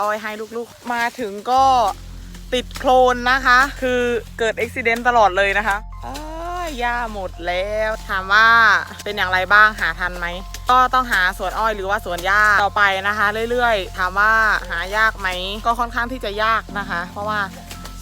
อ้อยให้ลูกๆ มาถึงก็ติดโคลนนะคะ คือเกิดอุบิเหตุตลอดเลยนะคะหญ้าหมดแล้วถามว่าเป็นอย่างไรบ้างหาทันไหม ก็ต้องหาสวนอ้อยหรือว่าสวนหญ้าต่อไปนะคะ เรื่อยๆ ถามว่าหายากไหม ก็ค่อนข้างที่จะยากนะคะ เพราะว่า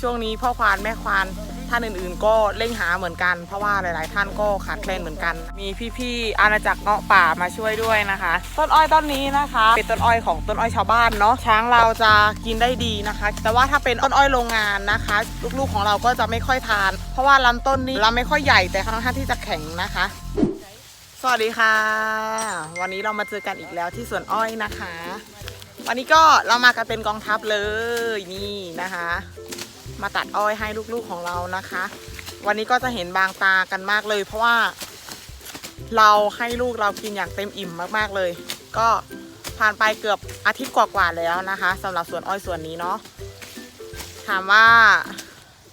ช่วงนี้พ่อควานแม่ควาน ท่านอื่นๆ ก็เร่งหาเหมือนกัน เพราะว่าหลายๆ ท่านก็ขาดแคลนเหมือนกัน มีพี่ๆอาณาจักรเงาะป่ามาช่วยด้วยนะคะ ต้นอ้อยต้นนี้นะคะ เป็นต้นอ้อยของต้นอ้อยชาวบ้านเนาะช้างเราจะกินได้ดีนะคะ แต่ว่าถ้าเป็นต้นอ้อยโรงงานนะคะ ลูกๆของเราก็จะไม่ค่อยทาน เพราะว่าลำต้นนี้ลำไม่ค่อยใหญ่แต่ค่อนข้างที่จะแข็งนะคะ สวัสดีค่ะ วันนี้เรามาเจอกันอีกแล้วที่สวนอ้อยนะคะ วันนี้ก็เรามากันเป็นกองทัพเลยนี่นะคะ มาตัดอ้อยให้ลูกๆของเรานะคะ วันนี้ก็จะเห็นบางตากันมากเลย เพราะว่าเราให้ลูกเรากินอย่างเต็มอิ่มมากๆเลย ก็ผ่านไปเกือบอาทิตย์กว่าๆแล้วนะคะสำหรับสวนอ้อยสวนนี้เนาะถามว่า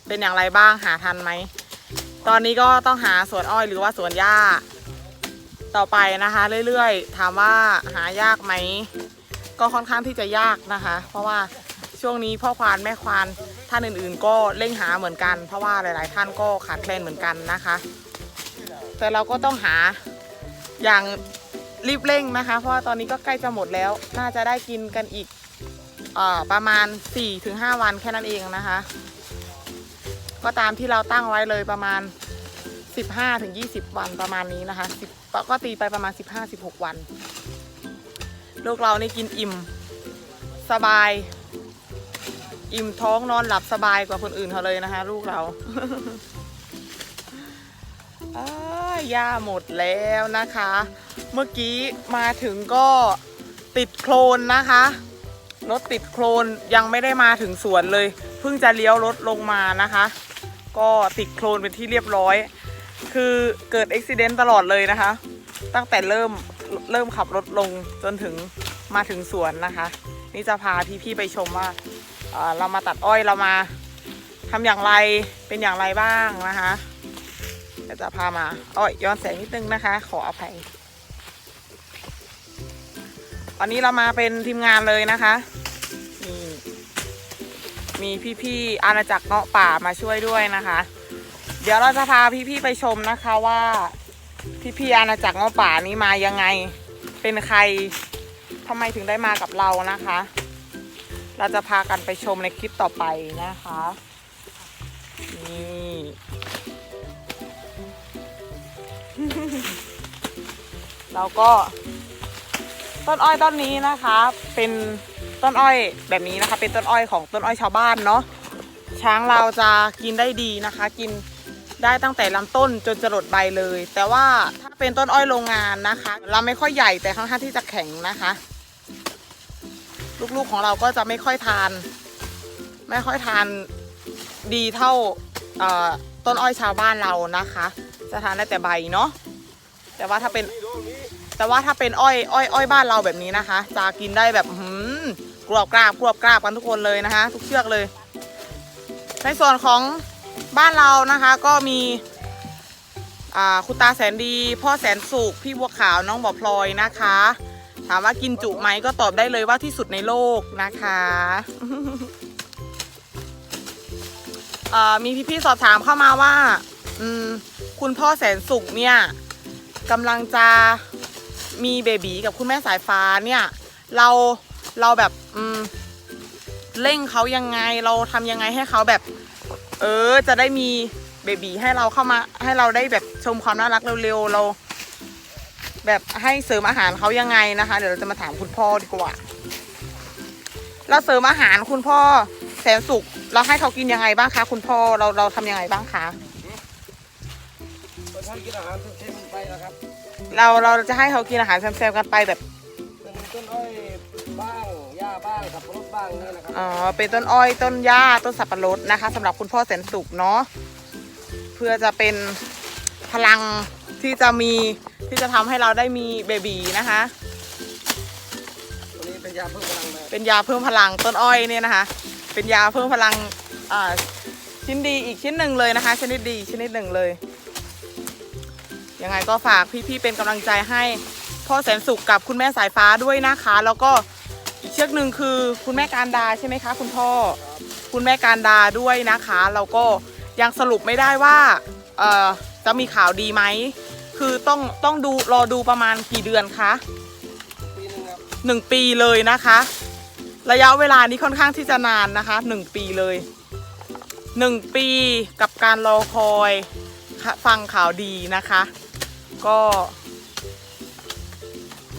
เป็นอย่างไรบ้างหาทันไหมตอนนี้ก็ต้องหาสวนอ้อยหรือว่าสวนหญ้าต่อไปนะคะ เรื่อยๆ ถามว่าหายากไหมก็ค่อนข้างที่จะยากนะคะ เพราะว่าช่วงนี้พ่อควานแม่ควาน ท่านอื่นๆ ก็เร่งหาเหมือนกัน เพราะว่าหลาย ๆ ท่านก็ขาดแคลนเหมือนกันนะคะ แต่เราก็ต้องหาอย่างรีบเร่งนะคะ เพราะว่าตอนนี้ก็ใกล้จะหมดแล้ว น่าจะได้กินกันอีกเอ่อประมาณ 4-5 วันแค่นั้นเองนะคะ ก็ตามที่เราตั้งไว้เลยประมาณ 15-20 วันประมาณนี้นะคะ10ก็ตีไปประมาณ 15-16 วัน ลูกเรานี่กินอิ่ม สบาย อิ่มท้องนอนหลับสบายกว่าคนอื่นเขาเลยนะคะ ลูกเราหญ้าหมดแล้วนะคะ เมื่อกี้มาถึงก็ติดโคลนนะคะรถติดโคลนยังไม่ได้มาถึงสวนเลย เพิ่งจะเลี้ยวรถลงมานะคะ ก็ติดโคลนเป็นที่เรียบร้อย คือเกิดอุบิเหตุตลอดเลยนะคะ ตั้งแต่เริ่มเริ่มขับรถลงจนถึงมาถึงสวนนะคะ นี่จะพาพี่ๆไปชมว่า เรามาตัดอ้อยเรามาทำอย่างไรเป็นอย่างไรบ้างนะคะเดี๋ยวจะพามาอ้อยย้อนแสงนิดนึงนะคะ ขออภัยวันนี้เรามาเป็นทีมงานเลยนะคะนี่มีพี่ๆอาณาจักรเงาะป่ามาช่วยด้วยนะคะ เดี๋ยวเราจะพาพี่ๆไปชมนะคะว่าพี่พี่ๆอาณาจักรเงาะป่านี้มายังไง เป็นใครทำไมถึงได้มากับเรานะคะ เราจะพากันไปชมในคลิปต่อไปนะคะ นี่ แล้วก็ ต้นอ้อยต้นนี้นะคะ เป็นต้นอ้อยแบบนี้นะคะ เป็นต้นอ้อยของต้นอ้อยชาวบ้านเนาะช้างเราจะกินได้ดีนะคะ กินได้ตั้งแต่ลำต้นจนจะหลดใบเลย แต่ว่าถ้าเป็นต้นอ้อยโรงงานนะคะลำไม่ค่อยใหญ่แต่ค่อนข้างที่จะแข็งนะคะ ลูกๆของเราก็จะไม่ค่อยทาน ไม่ค่อยทานดีเท่าต้นอ้อยชาวบ้านเรานะคะ จะทานได้แต่ใบเนาะแต่ว่าถ้าเป็นแต่ว่าถ้าเป็นอ้อยอ้อยอ้อยบ้านเราแบบนี้นะคะ จะกินได้แบบหืมกรอบกราบกรอบกราบกันทุกคนเลยนะคะ ทุกเชือกเลย ในส่วนของบ้านเรานะคะก็มีคุณตาแสนดี พ่อแสนสุขพี่บัวขาวน้องบ่อพลอยนะคะ ถามว่ากินจุไหมก็ตอบได้เลยว่าที่สุดในโลกนะคะมีพี่ๆสอบถามเข้ามาว่า อืม คุณพ่อแสนสุขเนี่ยกำลังจะมีเบบีกับคุณแม่สายฟ้าเนี่ย เราเราแบบ อืมเร่งเขายังไงเราทำยังไงให้เขาแบบ เออ จะได้มีเบบีให้เราเข้ามา ให้เราได้แบบชมความน่ารักเร็วๆเรา แบบให้เสริมอาหารเขายังไงนะคะ เดี๋ยวเราจะมาถามคุณพ่อดีกว่า เราเสริมอาหารคุณพ่อแสนสุขเราให้เขากินยังไงบ้างคะคุณพ่อเราเราทำยังไงบ้างคะเปิดให้กินอาหารเต็มๆไปนะครับ เราเราจะให้เขากินอาหารแซมๆกันไปแบบเป็นต้นอ้อยบ้างหญ้าบ้างสับปะรดบ้างนี่นะครับเอ่อเป็นต้นอ้อยต้นหญ้าต้นสับปะรดนะคะสำหรับคุณพ่อแสนสุขเนาะเพื่อจะเป็นพลังที่จะมี ที่จะทำให้เราได้มีเบบีนะคะ ตัวนี้เป็นยาเพิ่มพลังนะเป็นยาเพิ่มพลังต้นอ้อยเนี่ยนะคะ เป็นยาเพิ่มพลังอ่าชิ้นดีอีกชิ้นหนึ่งเลยนะคะ ชนิดดีชนิดหนึ่งเลย ยังไงก็ฝากพี่ๆเป็นกำลังใจให้พ่อแสนสุขกับคุณแม่สายฟ้าด้วยนะคะ แล้วก็อีกเชือกหนึ่งคือคุณแม่การดาใช่ไหมคะ คุณพ่อ คุณแม่การดาด้วยนะคะ เราก็ยังสรุปไม่ได้ว่าเอ่อจะมีข่าวดีไหม คือต้องต้องดูรอดูประมาณกี่เดือนคะปีหนึงครับหนึ่งปีเลยนะคะ ระยะเวลานี้ค่อนข้างที่จะนานนะคะหนึ่งปีเลยหนึ่งปีกับการรอคอยฟังข่าวดีนะคะ ก็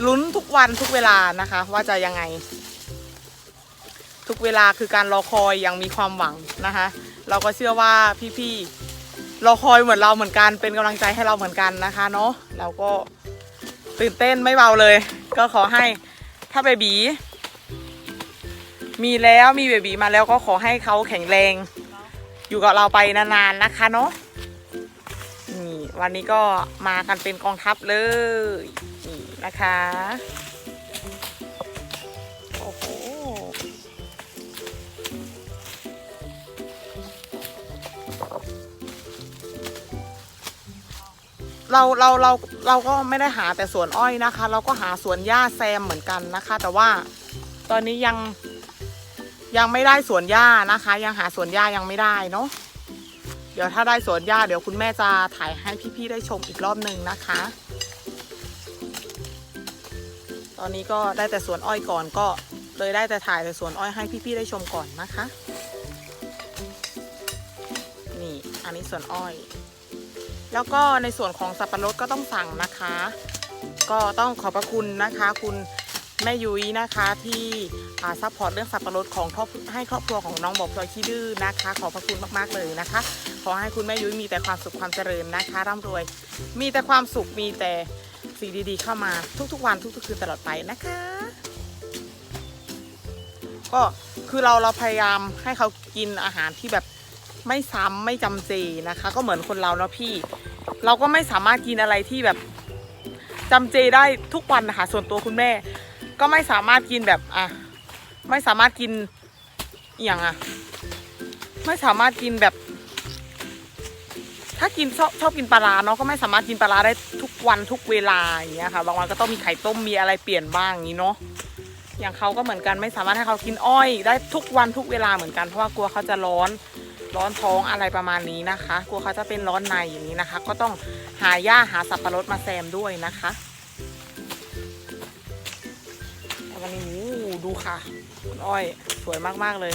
ลุ้นทุกวันทุกเวลานะคะ ว่าจะยังไง ทุกเวลาคือการรอคอยยังมีความหวังนะคะ เราก็เชื่อว่าพี่ๆ รอคอยเหมือนเราเหมือนกัน เป็นกำลังใจให้เราเหมือนกันนะคะเนาะเราก็ตื่นเต้นไม่เบาเลย ก็ขอให้ถ้าเบบีมีแล้วมีเบบีมาแล้วก็ขอให้เขาแข็งแรง อยู่กับเราไปนานๆนะคะเนาะนี่วันนี้ก็มากันเป็นกองทัพเลยนี่นะคะ เราเราเราเราก็ไม่ได้หาแต่สวนอ้อยนะคะ เราก็หาสวนหญ้าแซมเหมือนกันนะคะ แต่ว่าตอนนี้ยังยังไม่ได้สวนหญ้านะคะ ยังหาสวนหญ้ายังไม่ได้เนาะเดี๋ยวถ้าได้สวนหญ้าเดี๋ยวคุณแม่จะถ่ายให้พี่ๆได้ชมอีกรอบหนึ่งนะคะ ตอนนี้ก็ได้แต่สวนอ้อยก่อนก็เลยได้แต่ถ่ายแต่สวนอ้อยให้พี่ๆได้ชมก่อนนะคะ นี่อันนี้สวนอ้อย แล้วก็ในส่วนของสับปะรดก็ต้องสั่งนะคะ ก็ต้องขอบพระคุณนะคะ คุณแม่ยุ้ยนะคะที่อ่าซัพพอร์ตเรื่องสับปะรดของครอบให้ครอบครัวของน้องบอกพลอยขี้ดื้อนะคะ ขอบพระคุณมากๆเลยนะคะ ขอให้คุณแม่ยุ้ยมีแต่ความสุขความเจริญนะคะร่ำรวย มีแต่ความสุขมีแต่สิ่งดีๆ เข้ามาทุกๆวันทุกๆคืนตลอดไปนะคะ ก็คือเราเราพยายามให้เขากินอาหารที่แบบไม่ซ้ำไม่จำเจนะคะ ก็เหมือนคนเราเนาะพี่ เราก็ไม่สามารถกินอะไรที่แบบจำเจได้ทุกวันนะคะส่วนตัวคุณแม่ ก็ไม่สามารถกินแบบอะไม่สามารถกินอย่างอะ ไม่สามารถกินแบบ ถ้ากินชอบชอบกินปลาร้าเนาะก็ไม่สามารถกินปลาร้าได้ทุกวันทุกเวลาอย่างเงี้ยค่ะบางวันก็ต้องมีไข่ต้มมีอะไรเปลี่ยนบ้างอย่างนี้เนาะอย่างเขาก็เหมือนกันไม่สามารถให้เขากินอ้อย ได้ทุกวันทุกเวลาเหมือนกันเพราะว่ากลัวเขาจะร้อน ร้อนท้องอะไรประมาณนี้นะคะ กลัวเขาจะเป็นร้อนในอย่างนี้นะคะ ก็ต้องหาหญ้าหาสับปะรดมาแซมด้วยนะคะแล้ววันนี้โอ้ดูค่ะคุณอ้อยสวยมากๆเลย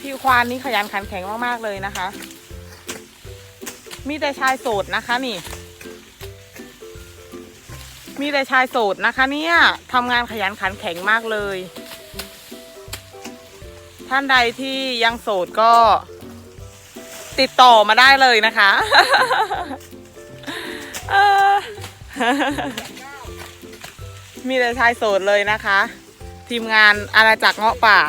พี่ควานนี่ขยันขันแข็งมากๆเลยนะคะ มีแต่ชายโสดนะคะนี่ มีแต่ชายโสดนะคะ เนี่ยทำงานขยันขันแข็งมากเลย ท่านใดที่ยังโสดก็ ติดต่อมาได้เลยนะคะมีแต่ชายโสดเลยนะคะ ทีมงานอาณาจักรเงาะป่า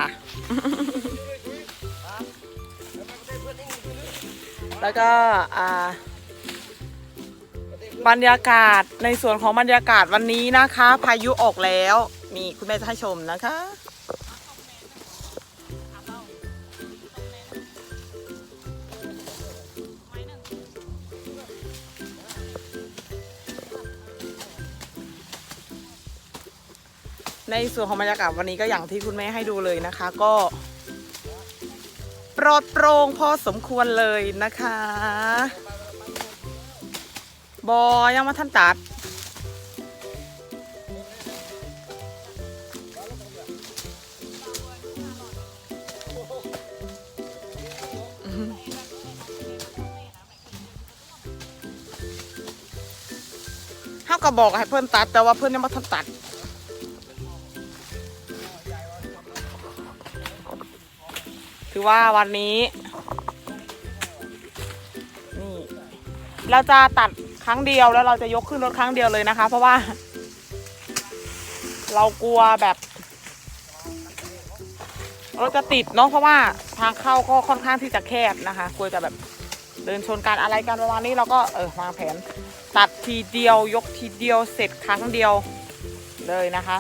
แล้วก็อ่า บรรยากาศในส่วนของบรรยากาศวันนี้นะคะ พายุออกแล้วนี่คุณแม่จะให้ชมนะคะ ในส่วนของบรรยากาศวันนี้ก็อย่างที่คุณแม่ให้ดูเลยนะคะ ก็ปลอดโปร่งพอสมควรเลยนะคะ บอยังมาท่านตัดเฮาก็บอกให้เพื่อนตัด แต่ว่าเพื่อนยังมาทันตัดถือว่าวันนี้ นี่ เราจะตัด รั้งเดียวแล้วเราจะยกขึ้นรถครั้งเดียวเลยนะคะ เพราะว่า เรากลัวแบบรถจะติดเนาะเพราะว่าทางเข้าก็ค่อนข้างที่จะแคบนะคะ กลัวจะแบบเดินชนกันอะไรกันประมาณนี้เราก็เออวางแผนตัดทีเดียวยกทีเดียวเสร็จครั้งเดียวเลยนะคะ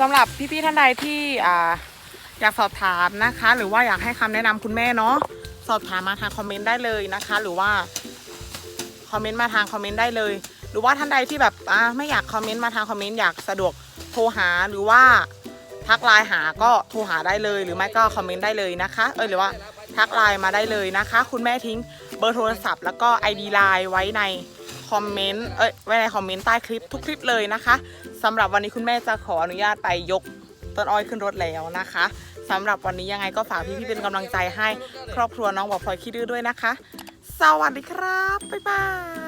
สำหรับพี่ๆท่านใดที่อ่าอยากสอบถามนะคะ หรือว่าอยากให้คำแนะนำคุณแม่เนาะสอบถามมาทางคอมเมนต์ได้เลยนะคะ หรือว่าคอมเมนต์มาทางคอมเมนต์ได้เลย หรือว่าท่านใดที่แบบอ่าไม่อยากคอมเมนต์มาทางคอมเมนต์อยากสะดวกโทรหาหรือว่าทักไลน์หาก็โทรหาได้เลย หรือไม่ก็คอมเมนต์ได้เลยนะคะ เออหรือว่าทักไลน์มาได้เลยนะคะ คุณแม่ทิ้งเบอร์โทรศัพท์ แล้วก็ ID ไลน์ไว้ในคอมเมนต์เอ้ยไว้ในคอมเมนต์ใต้คลิปทุกคลิปเลยนะคะ สำหรับวันนี้คุณแม่จะขออนุญาตไปยกต้นอ้อยขึ้นรถแล้วนะคะสำหรับวันนี้ยังไงก็ฝากพี่ๆเป็นกำลังใจให้ครอบครัวน้องบอกพลอยขี้ดื้อด้วยนะคะ สวัสดีครับ บ๊ายบาย